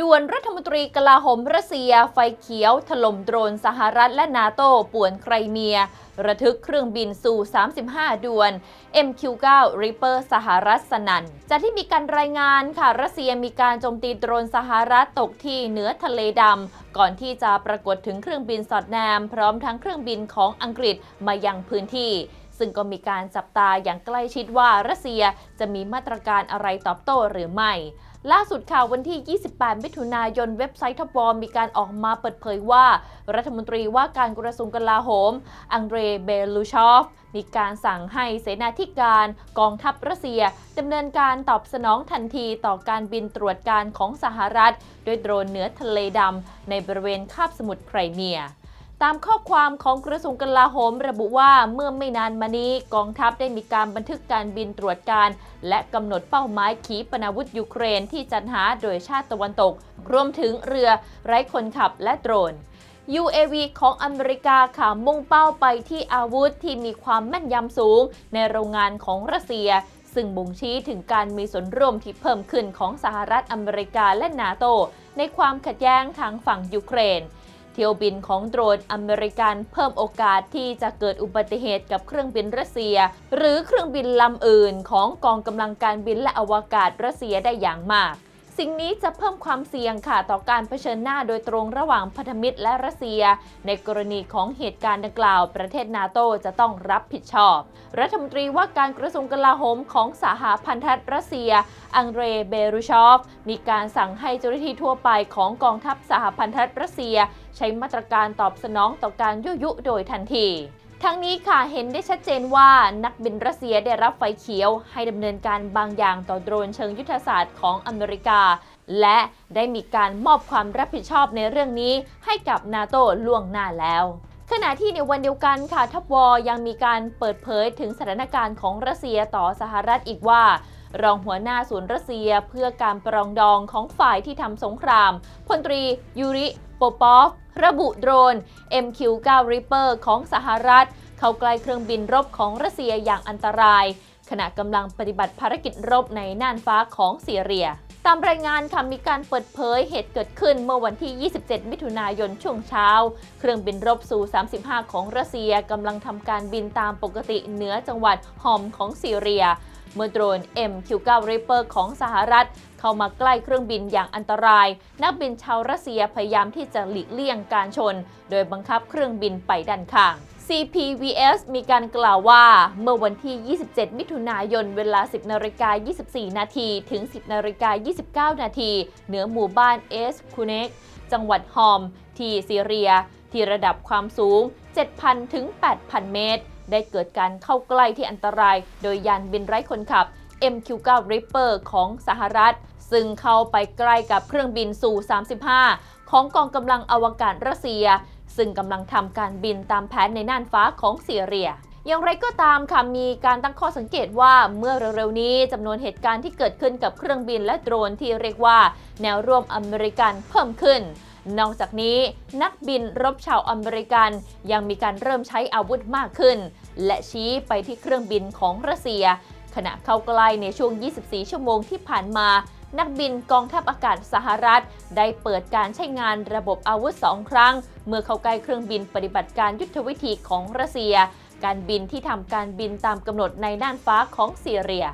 ด่วนรัฐมนตรีกลาโหมรัสเซีย ไฟเขียว ถล่มโดรนสหรัฐและนาโต้ป่วนไครเมีย ระทึกเครื่องบินสู่ 35 ด่วน MQ9 Reaper สหรัฐสนันจากที่มีการรายงานค่ะรัสเซียมีการโจมตีโดรนสหรัฐตกที่เหนือทะเลดำ ก่อนที่จะปรากฏถึงเครื่องบินสอดแนม พร้อมทั้งเครื่องบินของอังกฤษมายังพื้นที่ซึ่งก็มีการจับตาอย่างใกล้ชิดว่ารัสเซียจะมีมาตรการอะไรตอบโต้หรือไม่ล่าสุดข่าววันที่ 28 มิถุนายนเว็บไซต์ทบอมมีการออกมาเปิดเผยว่า รัฐมนตรีว่าการกระทรวงกลาโหม อังเดรเบลูชอฟ มีการสั่งให้เสนาธิการกองทัพรัสเซียดำเนินการตอบสนองทันทีต่อการบินตรวจการของสหรัฐ ด้วยโดรนเหนือทะเลดำในบริเวณคาบสมุทรไครเมีย ตามข้อความของกระทรวงกลาโหมระบุว่าเมื่อไม่นานมานี้กองทัพได้มีการบันทึกการบินตรวจการ และกำหนดเป้าหมายขีปนาวุธยูเครนที่จัดหาโดยชาติตะวันตก รวมถึงเรือไร้คนขับและโดรน UAV ของอเมริกาค่ะมุ่งเป้าไปที่อาวุธที่มีความแม่นยำสูง ในโรงงานของรัสเซีย ซึ่งบ่งชี้ถึงการมีส่วนร่วมที่เพิ่มขึ้นของสหรัฐอเมริกาและนาโต ในความขัดแย้งทางฝั่งยูเครน ที่ยวบินของโดรนอเมริกันเพิ่มโอกาสที่จะเกิดอุบัติเหตุกับเครื่องบินรัสเซีย หรือเครื่องบินลำอื่นของกองกำลังการบินและอวกาศรัสเซียได้อย่างมาก สิ่งนี้จะเพิ่มความเสี่ยงค่ะ ต่อการเผชิญหน้าโดยตรงระหว่างพันธมิตรและรัสเซีย ในกรณีของเหตุการณ์ดังกล่าว ประเทศนาโตจะต้องรับผิดชอบ รัฐมนตรีว่าการกระทรวงกลาโหมของสหพันธรัฐรัสเซีย อังเรเบรูชอฟ มีการสั่งให้เจ้าหน้าที่ทั่วไปของกองทัพสหพันธรัฐรัสเซีย ใช้มาตรการตอบสนองต่อการยุยุโดยทันที ทั้งนี้ค่ะเห็นได้ชัดเจนว่านักบินรัสเซียได้รับไฟเขียว ให้ดำเนินการบางอย่างต่อโดรนเชิงยุทธศาสตร์ของอเมริกา และได้มีการมอบความรับผิดชอบในเรื่องนี้ให้กับนาโตล่วงหน้าแล้วขณะที่ในวันเดียวกันค่ะทัพวอยังมีการเปิดเผยถึงสถานการณ์ของรัสเซียต่อสหรัฐอีกว่า รองหัวหน้าศูนย์รัสเซียเพื่อการปรองดองของฝ่ายที่ทำสงครามพลตรียูริโปปอฟ ระบุโดรน MQ9 Reaper ของสหรัฐ เข้าใกล้เครื่องบินรบของรัสเซียอย่างอันตราย ขณะกำลังปฏิบัติภารกิจรบในน่านฟ้าของซีเรียตามรายงานค่ะมีการเปิดเผยเหตุเกิดขึ้นเมื่อวันที่ 27 มิถุนายนช่วงเช้า เครื่องบินรบซู 35 ของรัสเซียกำลังทำการบินตามปกติเหนือจังหวัดฮอมของซีเรีย เมื่อโดรน MQ9 Reaper ของสหรัฐ เข้ามาใกล้เครื่องบินอย่างอันตราย นักบินชาวรัสเซียพยายามที่จะหลีกเลี่ยงการชน โดยบังคับเครื่องบินไปด้านข้าง CPVS มีการกล่าวว่าเมื่อวันที่ 27 มิถุนายน เวลา 10นาฬิกา24 นาทีถึง 10นาฬิกา29 นาทีเหนือหมู่บ้านเอสคูเนกจังหวัดฮอม ที่ซีเรีย ที่ระดับความสูง 7,000 ถึง 8,000 เมตร ได้เกิดการเข้าใกล้ที่อันตราย โดยยานบินไร้คนขับ MQ9 Reaper ของสหรัฐ ซึ่งเข้าไปใกล้กับเครื่องบินสู่ 35 ของกองกำลังอวกาศรัสเซีย ซึ่งกำลังทำการบินตามแผนในน่านฟ้าของซีเรียอย่างไรก็ตามค่ะมีการตั้งข้อสังเกตว่าเมื่อเร็วๆนี้จำนวนเหตุการณ์ที่เกิดขึ้นกับเครื่องบินและโดรนที่เรียกว่า แนวร่วมอเมริกันเพิ่มขึ้น นอกจากนี้นักบินรบชาวอเมริกัน ยังมีการเริ่มใช้อาวุธมากขึ้น และชี้ไปที่เครื่องบินของรัสเซีย ขณะเข้าใกล้ในช่วง 24 ชั่วโมงที่ผ่านมา นักบินกองทัพอากาศสหรัฐ ได้เปิดการใช้งานระบบอาวุธสองครั้ง เมื่อเข้าใกล้เครื่องบินปฏิบัติการยุทธวิธีของรัสเซีย การบินที่ทำการบินตามกำหนดในน่านฟ้าของซีเรีย